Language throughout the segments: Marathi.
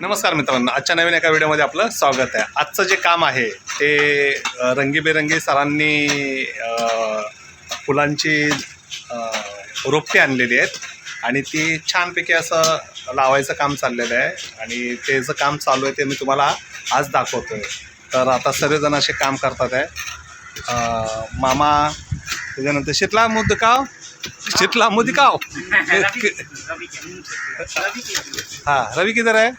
नमस्कार मित्रांनो आजच्या नवीन एका व्हिडिओमध्ये आपलं स्वागत आहे. आजचं जे काम आहे ते रंगीबेरंगी सरांनी फुलांची रोपटे आणलेली आहेत. आणि ती छानपैकी असं लावायचं काम चाललेलं आहे. आणि ते जे काम चालू आहे ते मी तुम्हाला आज दाखवतो आहे तर आता सर्वजण असे काम करतात आहे. मामा त्याच्यानंतर शीतला मुदकाव शीतला मुदकाव हाँ? रवि किधर है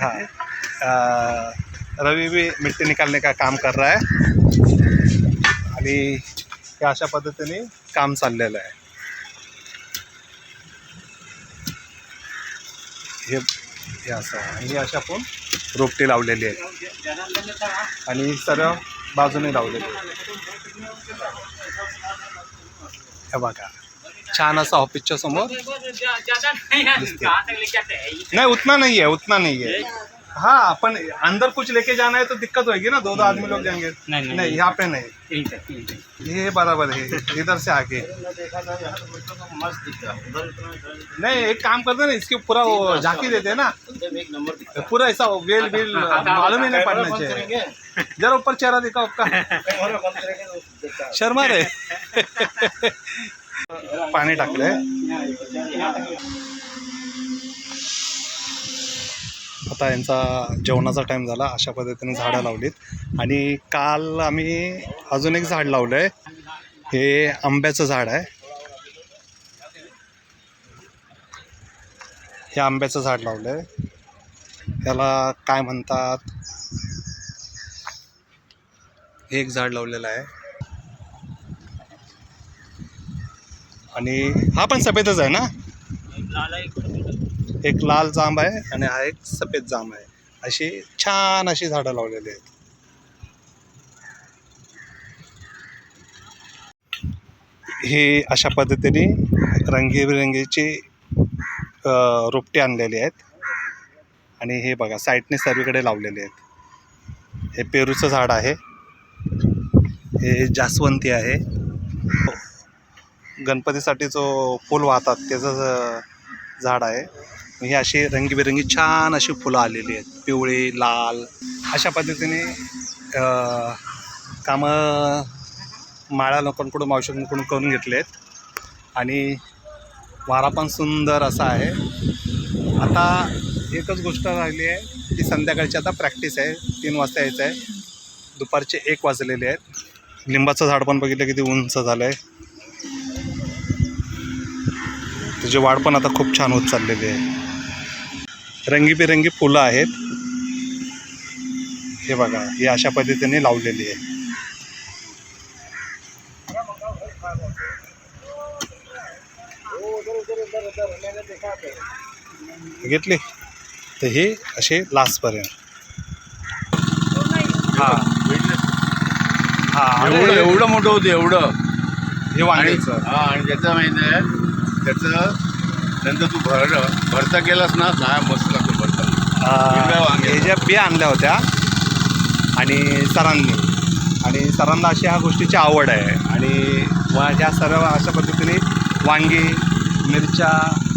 हाँ रवि भी मिट्टी निकालने का काम कर रहा आहे आणि हे अशा पद्धतीने काम चाललेलं आहे. हे हे असं आणि हे अशा आपण रोपटी लावलेली आहे. आणि सर्व बाजूने लावलेली आहे. हे बघा. छान असं ऑफिसच्या समोर. नहीं उतना नहीं है उतना नहीं है हाँ अपन अंदर कुछ लेके जाना है तो दिक्कत होगी ना दो दो आदमी लोग जाएँगे. नहीं, नहीं, नहीं यहाँ पे नहीं. ये बराबर है इधर से आके रहा नहीं एक काम करते ना इसके पूरा वो झांकी देते हैं ना. पूरा ऐसा वेल वेल मालूम ही नहीं पड़ना चाहिए. जरा ऊपर चेहरा दिखा आपका. शर्मा रे. पाणी टाकलंय. आता यांचा जेवणाचा टाईम झाला. अशा पद्धतीने झाडं लावलीत. आणि काल आम्ही अजून एक झाड लावलं आहे हे आंब्याचं झाड आहे. हे आंब्याचं झाड लावलं आहे त्याला काय म्हणतात? हे एक झाड लावलेलं आहे. आणि हा पण सफेदच आहे ना? एक लाल जांब आहे आणि हा एक सफेद जांब आहे. अशी छान अशी झाडं लावलेली आहेत. हे अशा पद्धतीने रंगीबेरंगीची रोपटे आणलेली आहेत. आणि हे बघा साईडने सर्वीकडे लावलेले आहेत. हे पेरूचं झाड आहे. हे जास्वंती आहे. गणपतीसाठी जो फूल वाहतात त्याचं झाड आहे. ही अशी रंगीबेरंगी छान अशी फुलं आलेली आहेत. पिवळी लाल अशा पद्धतीने कामं माळ्या लोकांकडून मावशांकडून करून घेतले आहेत. आणि वारा पण सुंदर असा आहे. आता एकच गोष्ट राहिली आहे की संध्याकाळची आता प्रॅक्टिस आहे. तीन वाजता यायचं आहे. दुपारचे एक वाजलेले आहेत. लिंबाचं झाड पण बघितलं किती उंच झालं आहे त्याची वाढ पण आता खूप छान होत चाललेली आहे. रंगीबेरंगी फुलं आहेत. हे बघा ही अशा पद्धतीने लावलेली आहे. घेतली तर हे असे लास्टपर्यंत. हां. हां एवढं एवढं मोठं होतं एवढं. हे वांग्याचं हा आणि ज्याचं माहिती आहे त्याचं नंतर तू भर भरता केलास ना काय मस्त लागतो भरता. हे ज्या बिया आणल्या होत्या आणि सरांनी. आणि सरांना अशी ह्या गोष्टीची आवड आहे. आणि व ह्या सर्व अशा पद्धतीने वांगी मिरच्या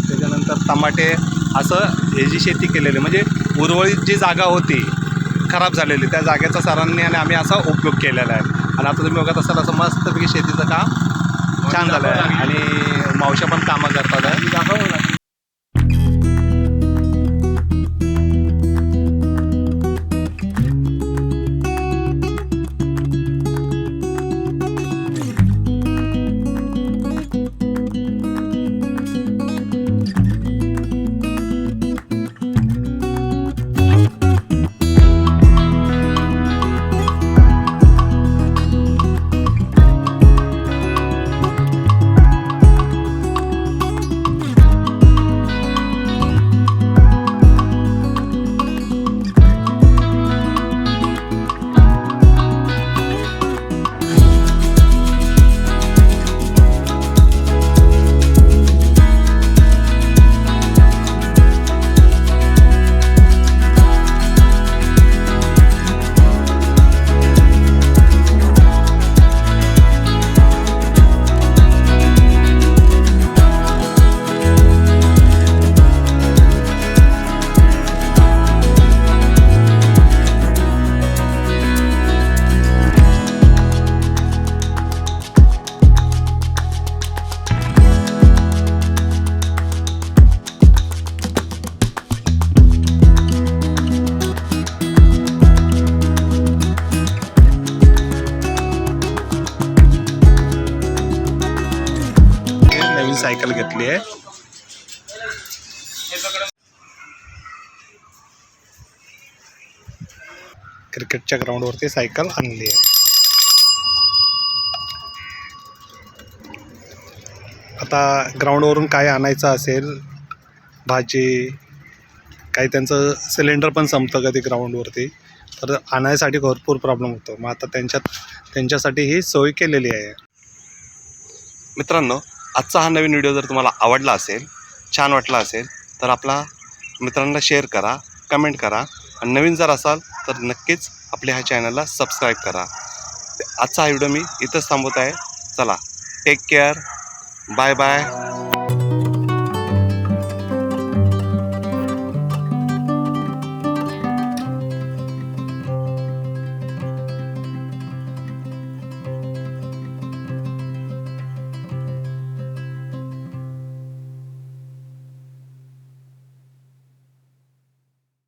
त्याच्यानंतर टमाटे असं हे जी शेती केलेली म्हणजे उर्वरित जी जागा होती खराब झालेली त्या जागेचा सरांनी आणि आम्ही असा उपयोग केलेला आहे. आणि आता तुम्ही बघत असाल असं मस्तपैकी शेतीचं काम छान झालं आहे आणि मावशा पण कामं करतात. आहे सायकल घेतली आहे. क्रिकेटच्या ग्राउंडवरती सायकल आणली आहे. आता ग्राउंडवरून काय आणायचं असेल भाजी काही त्यांचं सिलेंडर पण संपतं कधी ग्राउंडवरती तर आणायसाठी भरपूर प्रॉब्लेम होतो. मग आता त्यांच्यात त्यांच्यासाठी ही सोय केलेली आहे. मित्रांनो आजचा हा नवीन व्हिडिओ जर तुम्हाला आवडला असेल छान वाटला असेल तर आपला मित्रांना शेअर करा कमेंट करा. आणि नवीन जर असाल तर नक्कीच आपल्या ह्या चॅनलला सबस्क्राईब करा. आजचा हा व्हिडिओ मी इथंच थांबवत आहे. चला टेक केअर बाय बाय